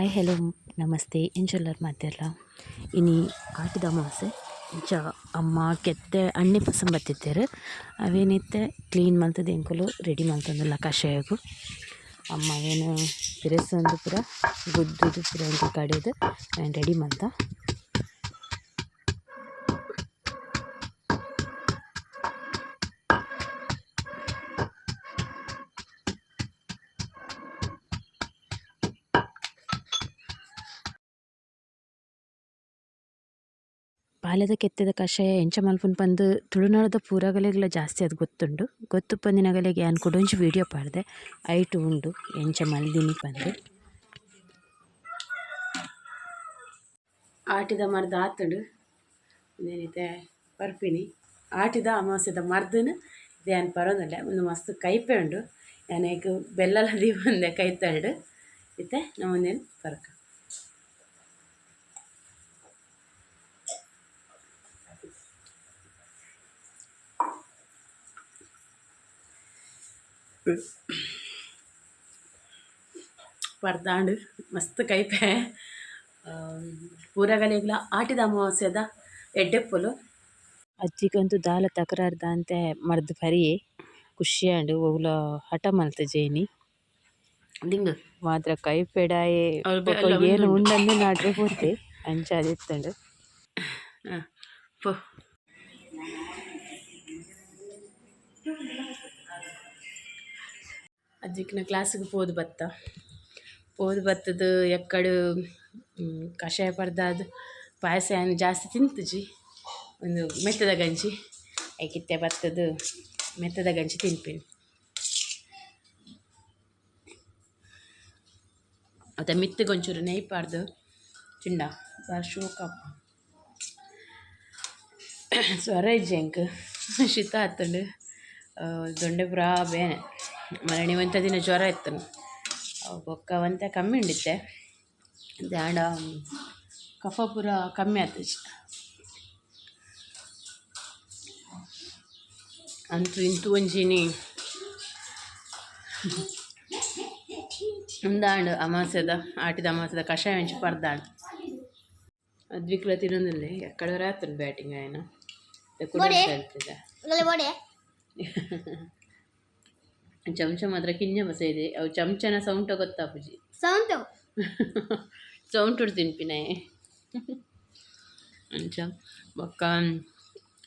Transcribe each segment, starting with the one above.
Hi hello ನಮಸ್ತೆ. ಇಂಚೆಲ್ಲರ್ ಮಾತೆಲ್ಲ ಇನಿ ಆಟಿದ ಅಮಾವಾಸ್ಯೆ ಇಂಚ ಅಮ್ಮ ಕೆತ್ತೆ ಅಣ್ಣೆ ಪಸಂದ್ ಬತ್ತಿತ್ತೇರು. ಅವೇನಿತ್ತೆ? ಕ್ಲೀನ್ ಮಲ್ತದ ಎಂಕುಲು ರೆಡಿ ಮಲ್ತಂದುಲ್ಲ ಕಷಾಯಗು ಅಮ್ಮ ಅವೇನು ಬಿರಸಂದು ಪೂರ, ಗುದ್ದುದು ಪೂರ ಎಂಕ ಕಡೆದು ರೆಡಿ ಮಲ್ತ. ಬಾಲ್ಯದ ಕೆತ್ತಿದ ಕಷಾಯ ಎಂಚ ಮಲ್ಪುನ್ ಪಂದ್ ತುಳುನಾಡದ ಪೂರಗಲೆಗ್ಲ ಜಾಸ್ತಿ ಅದು ಗೊತ್ತುಂಡು. ಗೊತ್ತು ಪಂದಿನಗಲೆಗೆ ಯಾನ್ ಕುಡೊಂಜಿ ವಿಡಿಯೋ ಪಾಡ್ದೆ. ಐಟ್ ಉಂಡು ಎಂಚ ಮಲ್ದಿನಿ ಪಂದ್. ಆಟಿದ ಮರ್ದ ಆತುಂಡು. ಇದೇನೈತೆ ಪರ್ಪಿನಿ ಆಟಿದ ಅಮಾವಾಸ್ಯದ ಮರ್ದನ ಇದೇನು ಪರೋದಲ್ಲ, ಒಂದು ಮಸ್ತ್ ಕೈಪೆ ಉಂಡು. ಯಾನೇಕ್ ಬೆಲ್ಲಲ ಕೈ ಕೈತಲ್ಡು. ಇತ್ತೆ ನಮ್ಮನೇನು ಪರಕ. ಪರ್ದಾಂಡ್ ಮಸ್ತ್ ಕೈಪೆ. ಪೂರಗಲೆಗ್ಲ ಆಟಿದ ಅಮಾವಾಸ್ಯದ ಎಡ್ಡೆಪ್ಪುಲು ಅಜ್ಜಿಗಂತೂ ದಾಲ ತಕರಾರ್ದ ಅಂತೆ ಮರ್ದ್ ಬರಿಯೇ ಖುಷಿಯಾಂಡು ಒವ್ಲ ಹಠ ಮಲ್ತ ಜೇನಿ. ದಿಂಗ್. ಮಾತ್ರ ಕೈಪೆಡಾಯೆ ಏನು ಉಂಡಂದು ನಾಡ್ರೆ ಪೋತೆ ಅಂಚ ಹಾಂ ಪೋ. ಅಜ್ಜಿಕ್ನ ಕ್ಲಾಸಿಗೆ ಪೋದು ಬತ್ತ. ಪೋದು ಬತ್ತದ, ಎಕ್ಕಡು ಕಷಾಯ ಪಡ್ದಾದ, ಪಾಯಸ ಏನು ಜಾಸ್ತಿ ತಿಂತುಜಿ ಒಂದು ಮೆತ್ತದ ಗಂಜಿ. ಐಕಿತ್ತೆ ಬತ್ತದ, ಮೆತ್ತದ ಗಂಜಿ ತಿನ್ಪೇನೆ. ಮತ್ತು ಮಿತ್ತಗೊಂಚೂರು ನೆಯ್ಪಾರ್ದು ಬಾರಿ ಶೋಕಪ್ಪ. ಸ್ವರ ಇಜ್ಜಿ ಎಂಕ್ ಶೀತ ಆತುಂಡು ದೊಂಡೆ ಪುರಾ ಬೇನೆ. ಮರಣಿ ಒಂಥ ದಿನ ಜ್ವರ ಇತ್ತು. ಬೊಕ್ಕ ಒಂತೆ ಕಮ್ಮಿ ಉಂಡಿತ್ತೆ. ದಾಂಡ ಕಫ ಪೂರ ಕಮ್ಮಿ ಆಯ್ತು ಅಂತೂ ಇಂತೂ ಒಂಜಿನಿ ಉಂದಾಂಡ್ ಅಮಾಸ್ಯದ ಆಟಿದ ಅಮಾಸ್ಯದ ಕಷಾಯ ಒಂಚಿ ಪರ್ದಾಂಡ್ ಅದ್ವಿಕ್ಲ ತಿನ್ನೊಂದಿಲ್ಲ. ಎಕ್ಕಡೆ ಆತುಂಡು ಬ್ಯಾಟಿಂಗ್ ಆಯ್ನ. ಚಮಚ ಮಾತ್ರ ಕಿಂಜ ಬಸ ಇದೆ. ಅವು ಚಮಚನ ಸೌಂಟ ಗೊತ್ತಾಪುಜಿ ಸೌಂಟು ಸೌಂಟ್ ತಿನ್ಪಿನೆ ಅಂಚ ಬೊಕ್ಕ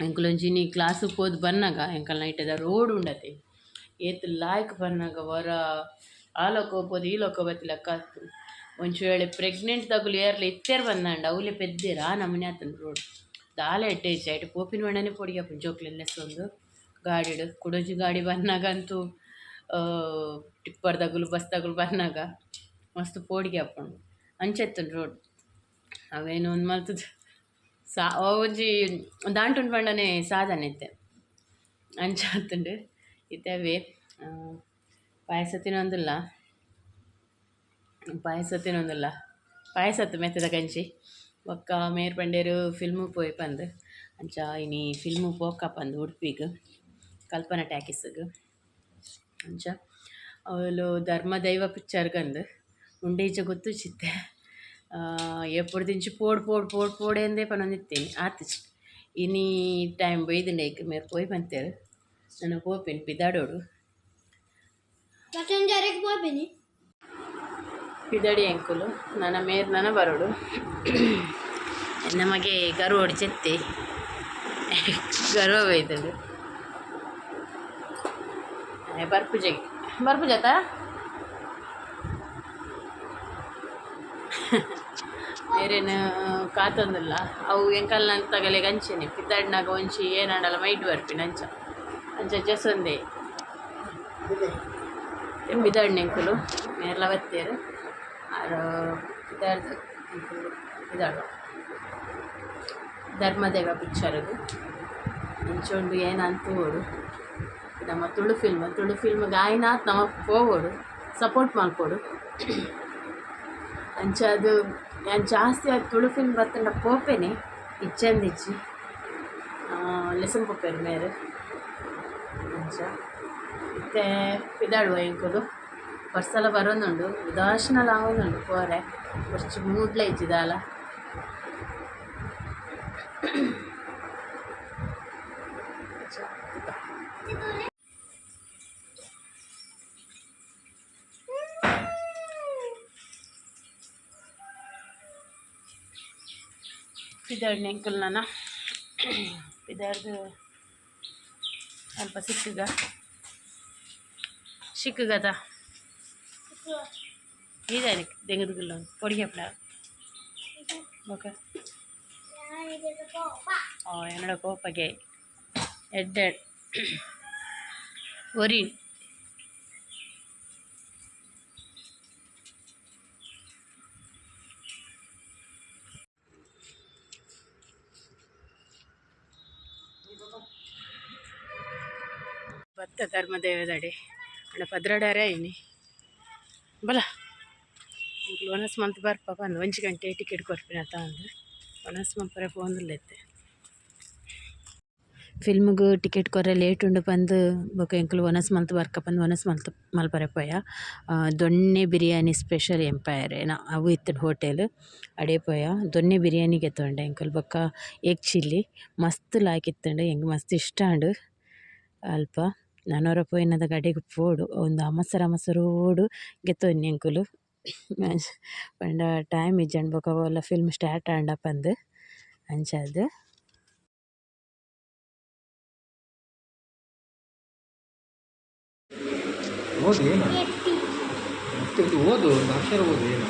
ಎಂಕುಲೊಂಜಿನಿ ಕ್ಲಾಸ್ ಪೋದು ಬನ್ನಾಗ ಎಂಕಲ್ ನೈಟದ ರೋಡ್ ಉಂಡತೆ. ಏತ್ ಲಾಯ್ಕ್ ಬನ್ನಾಗ ವರ ಆ ಲೋಕ ಹೋಗ್ಬೋದು ಈ ಲೋಕ ಬತ್ತಿ ಲೆಕ್ಕ ಆತು. ಒಂಚು ವೇಳೆ ಪ್ರೆಗ್ನೆಂಟ್ ತಗುಲು ಏರ್ಲಿ ಇತ್ತೇರ್ ಬಂದಾಂಡ ಅವಲೆ ಪೆದ್ದೇರ ಆ ನಮನೆ ಆತನ ರೋಡ್ ದಾಲೆ ಎಟ್ಟೆ ಐಟು ಪೋಪಿನ ಮಣ್ಣನೆ ಪೊಡಿಯಪ್ಪ ಜೋಕ್ಲೆಲ್ಲೆಸ್ ಒಂದು ಗಾಡಿಡು ಕುಡೋಜಿ ಗಾಡಿ ಬನ್ನಾಗಂತೂ ಟಿಪ್ಪರ್ ದಗುಲು ಬಸ್ ದಗುಲು ಬನ್ನಾಗ ಮಸ್ತ್ ಪೋಡಿಗೆ ಆಪುಂಡು ಅಂಚೆತ್ತನ್ ರೋಡ್ ಅವೇನು ಒಂದು ಮಲ್ತದ ಸಾ ಒಂಜಿ ದಾಂಟುಂಡು ಪಂಡನೆ ಸಾಧನೆ ಇತ್ತೆ. ಅಂಚ ಆತುಂಡು ಇತ್ತವೆ ಪಾಯಸ ತಿನ್ನೊಂದಿಲ್ಲ. ಪಾಯಸ ತಿನ್ನೊಂದಿಲ್ಲ. ಪಾಯಸ ಅತ್ತು ಮೆತ್ತದ ಗಂಜಿ. ಬೊಕ್ಕ ಮೇರ್ ಪಂಡೇರು ಫಿಲ್ಮು ಪೋಯ್ ಪಂದ್. ಅಂಚ ಇನಿ ಫಿಲ್ಮು ಪೋಕ ಪಂದ್ ಉಡುಪಿಗ್. ಕಲ್ಪನಾ ಟ್ಯಾಕಿಸ್ಗ್. ಅಂಚ. ಅವ್ಲು ಧರ್ಮದೈವ ಗೊತ್ತು ಚಿತ್ತೆ ಗೊತ್ತುಜಿತ್ತೆ ಎಪ್ಪುಡುದಿಂಚಿ ಪೋಡ್ ಪೋಡ್ ಪೋಡ್ ಪೋಡೆಂದೇ ಪನೊಂದಿತ್ತೇನೆ ಆತಿಜಿ ಇನಿ ಟೈಮ್ ಬೈದಿನೇಕ ಮೇರೆ ಪೋಯಿ ಬಂತೇರು. ನಾನು ಪೋಪಿನಿ ಪಿದಾಡೋಡು. ಪೋಪಿನಿ? ಪಿದಾಡಿ ಅಂಕುಲು. ನನ್ನ ಮೇರ್ ನನ ಬರೋಡು. ನಮಗೆ ಗರು ಹೊಡ್ಚೆತ್ತೆ. ಗರ್ವ ಬೈದಳು ಬರ್ಪುಜೆಗೆ ಬರ್ಪುಜಾತ ಬೇರೇನು ಕಾತೊಂದಿಲ್ಲ ಅವು ಎಂಕಲ್ನ ತಗಲೆ ಅಂಚೆನೆ ಪಿದ್ದಾಡ್ನಾಗ ಒಂಚಿ ಏನಾಡಲ್ಲ ಮೈಟ್ ಬರ್ಪಿನ ಅಂಚ ಅಂಚ ಜಸೊಂದೆ ಪಿದಾಡ್ನ ಎಂಕುಲು ಮೇರ್ಲ ಬತ್ತೇರು ಆರು ಪಿದಾಡ್ದು ಪಿದಾಡು ಧರ್ಮದೇವ ಪಿಕ್ಚರದು ಇಂಚೊಂಡು ಏನಂತ ಓಡು ನಮ್ಮ ತುಳು ಫಿಲ್ಮ್ ತುಳು ಫಿಲ್ಮ್ ಗಾಯನಾಥ್ ನಮ್ಮ ಪೋಗೋಡು ಸಪೋರ್ಟ್ ಮಾಡಿಕೊಡು. ಅಂಚ ಅದು, ನಾನು ಜಾಸ್ತಿ ಅದು ತುಳು ಫಿಲ್ಮ್ ಬರ್ತಂಡ ಪೋಪೆನೆ ಇಚ್ಚಂದಿಚ್ಚಿ ಲೆಸನ್ ಪೋಪೆರ್ ಮೇರೆ ಅಂಚ. ಮತ್ತು ಪಿದಾಳು ಎಂಕುಲು ವರ್ಷಲ ಬರೋದುಂಡು ಉದಾಸನಲ ಆಗೋನುಂಡು ಪೋರೆ. ಕೊರ್ಚು ಮೂಡ್ಲ ಇಚ್ಚಿದಾಲ ಪಿದಾಡ್ನ ಎಂಕಲ್ನ ಪಿದಾಡ್ದು ಸ್ವಲ್ಪ ಸಿಕ್ಕಗ ಸಿಕ್ಕಗದ ಇದಾನೆ ದೆಂಗದಗಿಲ್ಲ பொடிக்க ஃப்ளவர் ஓகே என்னோட கோப்பகை எட்டட் ஒரின் ಭತ್ತ ಧರ್ಮದೇವದಡೆ. ಅಣ್ಣ ಪದ್ರಡಾರೇ ಐನಿ. ಬಲ. ಒನಸ್ ಮಂತ್ ಬರ್ಪ ಬಂದು ಒಂಜಿ ಗಂಟೆ ಟಿಕೆಟ್ ಕೊರ್ಪಿನ ಅಂದು ಒನಸ್ ಮಂಪರೆ ಪೋಂದುಲ್ಲೆತ್ತೆ ಫಿಲ್ಮ್ಗೂ ಟಿಕೆಟ್ ಕೊರೆ ಲೇಟ್ ಉಂಡು ಬಂದು ಬೊಕ ಎಂಕುಲು ಒನಸ್ ಮಂತ್ ಬರ್ಕ ಬಂದು ಒನಸ್ ಮಂತ್ ಮಲ್ಪರೆ ಪೋಯ. ದೊಣ್ಣೆ ಬಿರಿಯಾನಿ ಸ್ಪೆಷಲ್ ಎಂಪೈರ್ ಏನ ಅವು ಇತ್ತು ಹೋಟೆಲ್ ಅಡೇ ಪೋಯ. ದೊಣ್ಣೆ ಬಿರಿಯಾನಿ ತೊಂಡೆ ಎಂಕುಲು ಬೊಕ್ಕ ಎಗ್ ಚಿಲ್ಲಿ ಮಸ್ತ್ ಲಾಯ್ಕಿತ್ತುಂಡು ಹೆಂಗೆ ಮಸ್ತ್ ಇಷ್ಟ ಅಂಡು. ಅಲ್ಪ. ನನೊರ ಪೋಯಿನದ ಕಡೆಗ್ ಪೋಡು ಒಂದು ಅಮಸರ ಅಮಸರೋಡು ಗೆತ್ತೊನ್ನಿ ಎಂಕುಲು. ಪಂಡ ಟೈಮ್ ಇಜ್ಜಂಡು ಬೊಕ ಫಿಲ್ಮ್ ಸ್ಟಾರ್ಟ್ ಆಂಡ ಪಂದ್ ಅಂಚಾದ್ ಓದು? ಏನು ಓದು ಒಂದು ಅಕ್ಷರ ಓದು ಏನು?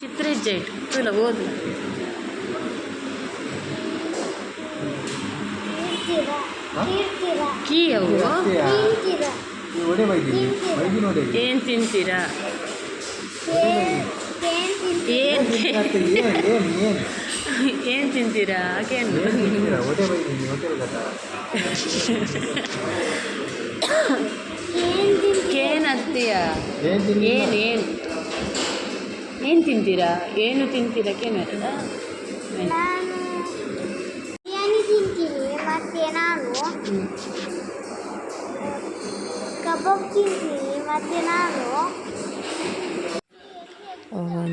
ಚಿತ್ರ ಇಜ್ಜೈಟ್ ತುಲ ಓದು. ಕೀ ಅವು ಈ ಒಡೆ ಬೈದಿ ನೋಡಿ ಏನ್ ತಿಂತೀರಾ? ಏನ್ ಏನು ತಿಂತೀರಾ? ಏನು ತಿಂತೀರಾ? ಒಡೆ ಬೈದಿನಿ ಹೋಟೆಲ್ ಗದ ಏನ್ ಹತ್ತೀಯ ಏನು ಏನ್ ಏನ್? ಏನ್ ತಿಂತೀರಾ? ಏನು ತಿಂತೀರಾ? ಕೇನ್ ನಾನು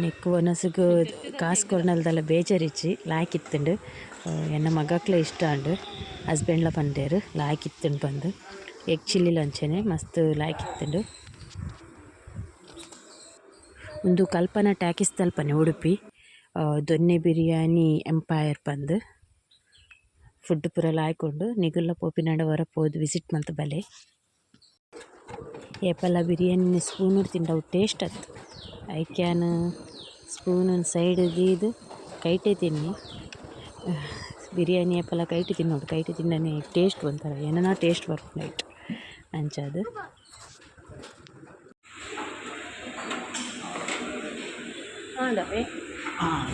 ನೆಕ್ಕು ಒನಸುಗು ಕಾಸು ಕೊರ್ನಲ್ದಲ್ಲ ಬೇಜಾರಿಚ್ಚಿ, ಲಾಯ್ಕಿತ್ತುಂಡು. ಎನ್ನ ಮಗಕ್ಲೆ ಇಷ್ಟ ಅಂಡು ಹಸ್ಬೆಂಡ್ಲ ಪಂದೇರು, ಲಾಯ್ಕಿತ್ತುಂಡು ಬಂದು. ಎಗ್ ಚಿಲ್ಲಿ ಲಂಚನೆ, ಮಸ್ತ್ ಲಾಯ್ಕಿತ್ತುಂಡು. ಒಂದು ಕಲ್ಪನಾ ಟ್ಯಾಕಿಸ್ ತಲ್ಪನೆ ಉಡುಪಿ. ದೊನ್ನೆ ಬಿರಿಯಾನಿ ಎಂಪೈರ್ ಬಂದು ಫುಡ್ ಪೂರ ಲಾಯ್ಕೊಂಡು ನಿಗುಲ್ಲ ಪೋಪಿನಾಡ ವರ ಪೋದು ವಿಸಿಟ್ ಮಂತ್ ಬಲೆ. ಏಪಲ ಬಿರಿಯಾನಿ ಸ್ಪೂನ್ ತಿಂಡವು ಟೇಸ್ಟ್ ಅತ್ತು ಐ ಕ್ಯಾನ್ ಸ್ಪೂನ್ ಸೈಡ್ ಇದು ಕೈಟೆ ತಿನ್ನಿ. ಬಿರಿಯಾನಿ ಏಪಲ ಕೈಟೆ ತಿನ್ನೋಡು ಕೈಟೆ ತಿಂಡನೆ ಟೇಸ್ಟ್ ಒಂಥರ ಏನನ ಟೇಸ್ಟ್ ಬರ್ಪುಂಡೈಟ್ ಅಂಚದು. ಹಾಂ.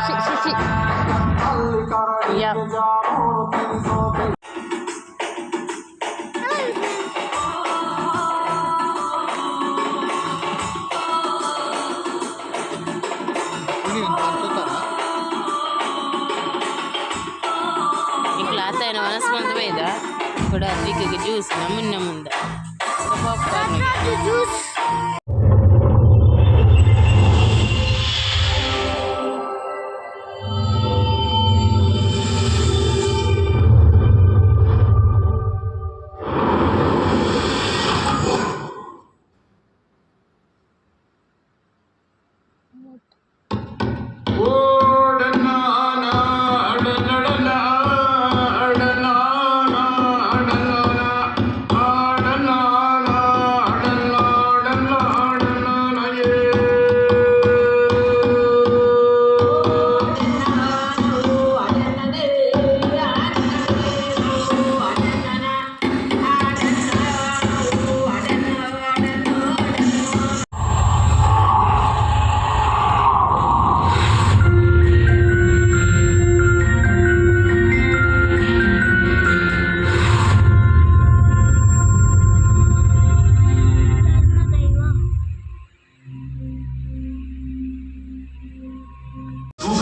Sí, sí, sí. Ya. ಇಕ್ಲಾತ ಏನೋ ಮನಸ್ಸು ಬಂದು ಬೈದ ಕೂಡ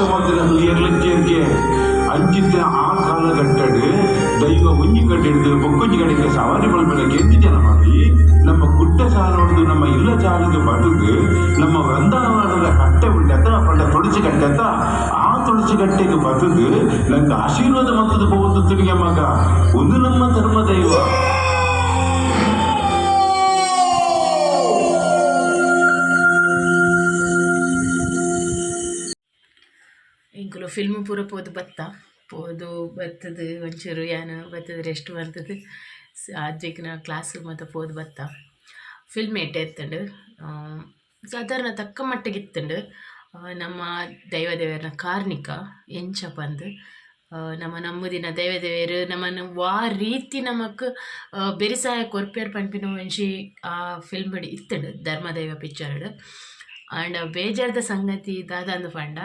ಎರಲಚ್ಚೇರ್ಗೆ ಅಂಚಿದ್ದ ಆ ಕಾಲಘಟ್ಟಡ್ ದೈವ ಒಂಜಿ ಕಟ್ಟಿಡ್ದು ಬೊಕ್ಕೊಂಜಿ ಕಡೆಗೆ ಸವಾರಿ ಮಲ್ಪೆಲಕ್ಕೆ ಎಂತಿ ಜನ ಮಾಡಿ ನಮ್ಮ ಗುಡ್ಡ ಸಾಲೋಡ್ದು ನಮ್ಮ ಇಲ್ಲ ಜಾಗದ ಬದುಕು ನಮ್ಮ ವೃಂದಾವನದ ಕಟ್ಟೆ ಉಂಟೆ ಅಥವಾ ಪಂಡ ತುಳಸಿ ಕಟ್ಟೆ ಅತ್ತ ಆ ತುಳಸಿ ಕಟ್ಟೆಗೆ ಬದುಕು ನಂಗೆ ಆಶೀರ್ವಾದ ಮಂತದ ಬಹುದು ತಿರುಗಿ ಮಗ ಒಂದು ನಮ್ಮ ಧರ್ಮ ದೈವ ಫಿಲ್ಮ್ ಪೂರ ಪೋದು ಬತ್ತ? ಪೋದು ಬತ್ತದ ಒಂಚೂರು ಏನು ಬತ್ತದ ರೆಸ್ಟ್ ಬರ್ತದೆ? ಆಜ್ಜಿಕ್ನ ಕ್ಲಾಸ್ ಮತ್ತು ಪೋದು ಬತ್ತ? ಫಿಲ್ಮ್ ಏಟೆ ಎತ್ತಂಡು. ಸಾಧಾರಣ ತಕ್ಕ ಮಟ್ಟಿಗೆ ಇತ್ತಂಡು. ನಮ್ಮ ದೈವ ದೇವರನ್ನ ಕಾರ್ಣಿಕ ಎಂಚ ಆ, ನಮ್ಮ ನಮ್ಮದಿನ ದೈವ ದೇವರು ನಮ್ಮನ್ನು ವಾ ರೀತಿ ನಮಕ್ ಬೆರಿಸಾಯ ಕೊರ್ಪೇರ್ ಪಂಪಿನ ಮನುಷ್ಯ ಆ ಫಿಲ್ಮ್ ಇತ್ತಂಡು. ಧರ್ಮದೈವ ಪಿಕ್ಚರ್ಡ್ ಆ್ಯಂಡ್ ಬೇಜಾರ್ದ ಸಂಗತಿ ದಾದಾಂದು ಪಂಡ.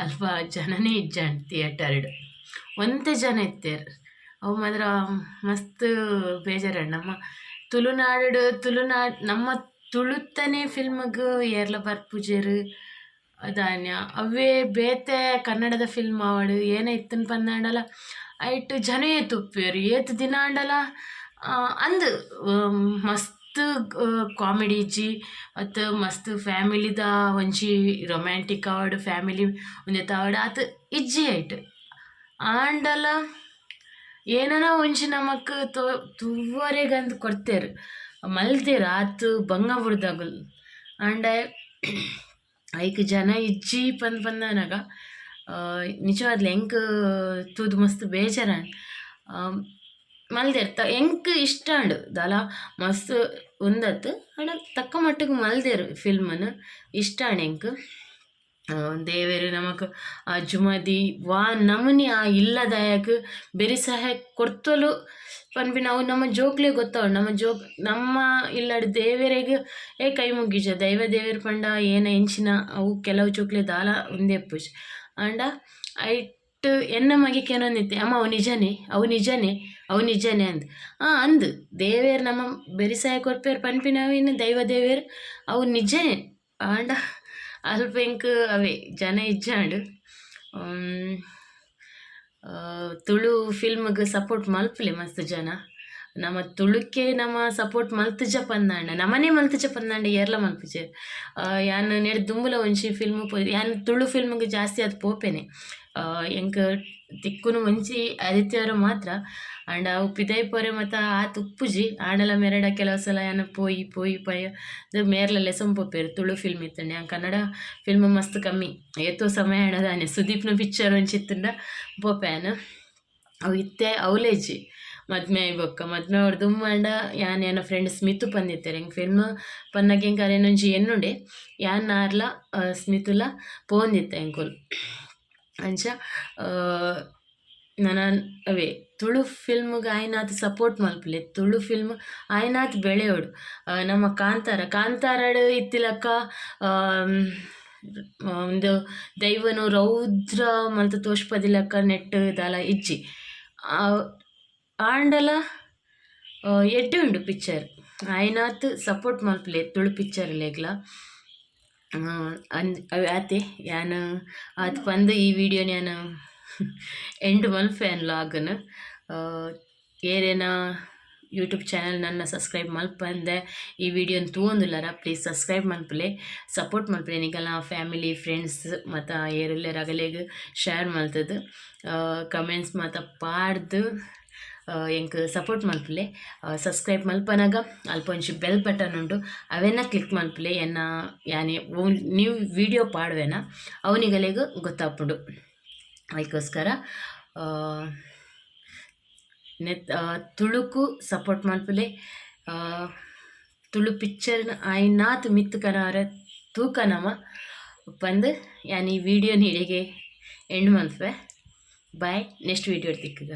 ಅಲ್ಪ ಜನನೇ ಇಜ್ಜಂಡ್ ಥಿಯೇಟರ್ಡ್ ಒಂದೇ ಜನ ಇತ್ತೇರ್ ಅವು ಮಾತ್ರ ಮಸ್ತ್ ಬೇಜಾರ. ನಮ್ಮ ತುಳುನಾಡು ತುಳುನಾಡ್ ನಮ್ಮ ತುಳುತ್ತನೇ ಫಿಲ್ಮ್ಗ್ ಏರ್ಲ ಬರ್ಪುಜೆರ್ ದಾನ್ಯ ಅವೇ ಬೇತೆ ಕನ್ನಡದ ಫಿಲ್ಮ್ ಅವಳು ಏನೇ ಇತ್ತನ್ ಪಂದಾಂಡಲ ಐಟ್ ಜನ ಏತು ಉಪ್ಪಿಯರು ಏತು ದಿನ ಆಂಡಲ ಅಂದ್ ಮಸ್ತ್ ಕಾಮಿಡಿ ಇಜ್ಜಿ ಮತ್ತು ಮಸ್ತ್ ಫ್ಯಾಮಿಲಿದ ಒಂಜಿ ರೊಮ್ಯಾಂಟಿಕ್ ಆವಡ್ ಫ್ಯಾಮಿಲಿ ತಾವಡ್ ಆತ್ ಇಜ್ಜಿ ಐಟ್ ಆಂಡಲ ಏನನ ಒಂಜಿ ನಮಕ್ ತೋ ತೂವರೆಗಂದ್ ಕೊಡ್ತೇರ್. ಮಲ್ತೇರ್ ಆತ್ ಬಂಗ ಬುಡ್ದಾಗಲ್. ಆಂಡ ಐಕ್ ಜನ ಇಜ್ಜಿ ಪಂದ್ ಪಂದನಗ ನಿಜವಾದ್ಲೆ ಹೆಂಗೆ ತೂದು ಮಸ್ತ್ ಬೇಜಾರ ಮಲ್ದೇರ್ ಎಂಕ್ ಇಷ್ಟ ಅಂಡ್ ದಾಲ, ಮಸ್ತ್ ಉಂದತ್ ಆಂಡ ತಕ್ಕ ಮಟ್ಟಿಗೆ ಮಲ್ದೆರ್ ಫಿಲ್ಮ್ ಇಷ್ಟ ಆಂಡ್ ಎಂಕ್ ದೇವೇರಿ ನಮಕ್, ಆ ವಾ ನಮನಿ, ಆ, ಇಲ್ಲದಾಯಕ್ ಬೇರೆ ಸಹಾಯ ಕೊಡ್ತಲು. ಪನ್ಪಿ ನಾವು ನಮ್ಮ ಜೋಕ್ಲೆ ಗೊತ್ತಾವ ನಮ್ಮ ಜೋಕ್, ನಮ್ಮ ಇಲ್ಲಡ್ ದೇವರಿಗೆ ಏ ಕೈ ಮುಗಿಜ. ದೈವ ದೇವರ ಪಂಡ ಏನ ಎಂಚಿನ ಅವು ಕೆಲವು ಜೋಕ್ಲೆ ದಾಲ ಒಂದೇ ಪುಷ್ ಆಂಡ ಐಟ್ ಎನ್ನ ಮಗೆ ಕೆನೊಂದಿತ್ತೆ ಅಮ್ಮ, ಅವು ನಿಜನೇ ಅವು ನಿಜನೇ ಅವು ನಿಜನೇ ಅಂದ್. ಹಾಂ ಅಂದ್. ದೇವೇರ್ ನಮ್ಮ ಬೆರಿಸಾಯ ಕೊರ್ಪೇರ್ ಪನ್ಪಿನವಿನ ದೈವ ದೇವೇರ್, ಅವು ನಿಜನೇ. ಆಂಡ ಅಲ್ಪ ಅವೇ, ಜನ ಇಜ್ಜಾಂಡ್. ತುಳು ತುಳು ಫಿಲ್ಮ್ಗೆ ಸಪೋರ್ಟ್ ಮಲ್ಪಲೆ ಮಸ್ತ್ ಜನ. ನಮ್ಮ ತುಳುಕ್ಕೆ ನಮ್ಮ ಸಪೋರ್ಟ್ ಮಲ್ತುಜ ಪಂದಾಂಡ ನಮ್ಮನೆ ಮಲ್ತುಜ ಪಂದಾಂಡ ಎರ್ಲ ಮಲ್ಪುಜೆ. ಯಾನ್ ನೆಡ್ ದುಂಬುಲ ಒಂಚಿ ಫಿಲ್ಮ್ ಯಾನ್ ತುಳು ಫಿಲ್ಮ್ಗೆ ಜಾಸ್ತಿ ಅದು ಪೋಪೆನೆ. ಎಂಕ್ ತಿಕ್ಕುನು ಒಂಜಿ ಆದಿತ್ಯವಾರ ಮಾತ್ರ ಆಂಡ ಪಿದೈ ಪೊರೆ ಮತ್ತು ಆತ ಉಪ್ಪುಜಿ, ಆಂಡಲ ಮೆರಡ ಕೆಲವು ಸಲ ಏನ ಪೋಯಿ ಪೋಯಿ, ಪಯ ಅದು ಮೇರ್ಲ ಲೆಸಂ ಪೋಪೇರು ತುಳು ಫಿಲ್ಮ್ ಇತ್ತಂಡೆ. ಆ ಕನ್ನಡ ಫಿಲ್ಮ್ ಮಸ್ತ್ ಕಮ್ಮಿ. ಏತೋ ಸಮಯ ಹಣದಾನೆ ಸುದೀಪ್ನ ಪಿಕ್ಚರ್ ಒಂಚಿತ್ತಂಡ ಪೋಪ್ಯಾನ ಅವು ಇತ್ತೆ ಅವಲೇಜಿ ಮದ್ಮೆ ಆಯ್ಬೊಕ್ಕ ಮದ್ಮೆ ಅವ್ರು ದುಮ್ಮಂಡ ಯಾನ್ ಏನೋ ಫ್ರೆಂಡ್ ಸ್ಮಿತು ಪಂದಿತ್ತಾರೆ. ಹೆಂಗೆ ಫಿಲ್ಮ್ ಪನ್ನಗೆ ಹೆಂಗೆ ಅರೇನೊಂಜಿ ಎನ್ನುಂಡೆ, ಯಾನ್ ನಾರ್ಲ ಸ್ಮಿತುಲ ಪೋಂದಿತ್ತೆ ಎಂಕುಲ್ ಅಂಚ ನನ್ನ, ಅವೇ, ತುಳು ಫಿಲ್ಮ್ಗೆ ಆಯ್ನಾತ್ ಸಪೋರ್ಟ್ ಮಲ್ಪಲೆ. ತುಳು ಫಿಲ್ಮ್ ಆಯ್ನಾತ್ ಬೆಳೆಯೋಡು. ನಮ್ಮ ಕಾಂತಾರ. ಕಾಂತಾರಡ್ ಇತ್ತಿಲಕ್ಕ ಒಂದು ದೈವನು ರೌದ್ರ ಮಲ್ತ ತೋಷ್ಪದಿಲಕ್ಕ ನೆಟ್ ದಾಲ ಇಜ್ಜಿ ಆಂಡಲ ಎಡ್ಡೆ ಉಂಡು ಪಿಕ್ಚರ್ ಆಯ್ನಾತ್ ಸಪೋರ್ಟ್ ಮಲ್ಪಲೆ ತುಳು ಪಿಕ್ಚರ್ ಅವ್ ಆತೆ ಯಾನ್, ಆತ್ ಪಂದ್ ಈ ವಿಡಿಯೋ ನಾನು ಎಂಡ್ ಮಲ್ಪೆ ಅನ್ ಲಾಗನ್ ಏರೇನ ಯೂಟ್ಯೂಬ್ ಚಾನಲ್ ನನ್ನ ಸಬ್ಸ್ಕ್ರೈಬ್ ಮಲ್ಪಂದೆ, ಈ ವಿಡಿಯೋನ ತೂವೊಂದುಲ್ಲರ ಪ್ಲೀಸ್ ಸಬ್ಸ್ಕ್ರೈಬ್ ಮಲ್ಪಲೆ ಸಪೋರ್ಟ್ ಮಲ್ಪಲೆ, ನಿಗಲ್ಲ ಫ್ಯಾಮಿಲಿ ಫ್ರೆಂಡ್ಸ್ ಮತ್ತು ಏರೆಲ್ಲರ ರಗಲೆಗ್ ಶೇರ್ ಮಲ್ತದ್ದು ಕಮೆಂಟ್ಸ್ ಮತ್ತು ಪಾಡ್ದು ಎಂಕ್ ಸಪೋರ್ಟ್ ಮಲ್ಪಲೆ. ಸಬ್ಸ್ಕ್ರೈಬ್ ಮಲ್ಪನಾಗ ಅಲ್ಪ ಒಂಚೂರು ಬೆಲ್ ಬಟನ್ ಉಂಡು ಅವೆನ್ನ ಕ್ಲಿಕ್ ಮಲ್ಪಲೆ ಎನ್ನ ಯಾನೆ ನೀವು ವಿಡಿಯೋ ಪಾಡುವೆನ ಅವನಿಗಲೇಗ ಗೊತ್ತಾಪುಂಡು. ಅದಕ್ಕೋಸ್ಕರ ನೆತ್ ತುಳುಕು ಸಪೋರ್ಟ್ ಮಲ್ಪಲೆ. ಆ, ತುಳು ಪಿಕ್ಚರ್ನ ಆಯ್ನಾತ್ ಮಿತ್ ಕನಾರ ತೂಕನಮ ಪಂದ್ ಬಂದು ಯಾನಿ ವಿಡಿಯೋ ನೀಡಿಗೆ ಎಂಡ್ ಮಲ್ಪೆ ಬಾಯ್ ನೆಕ್ಸ್ಟ್ ವೀಡಿಯೋ ತಿಕ್ಕಗ.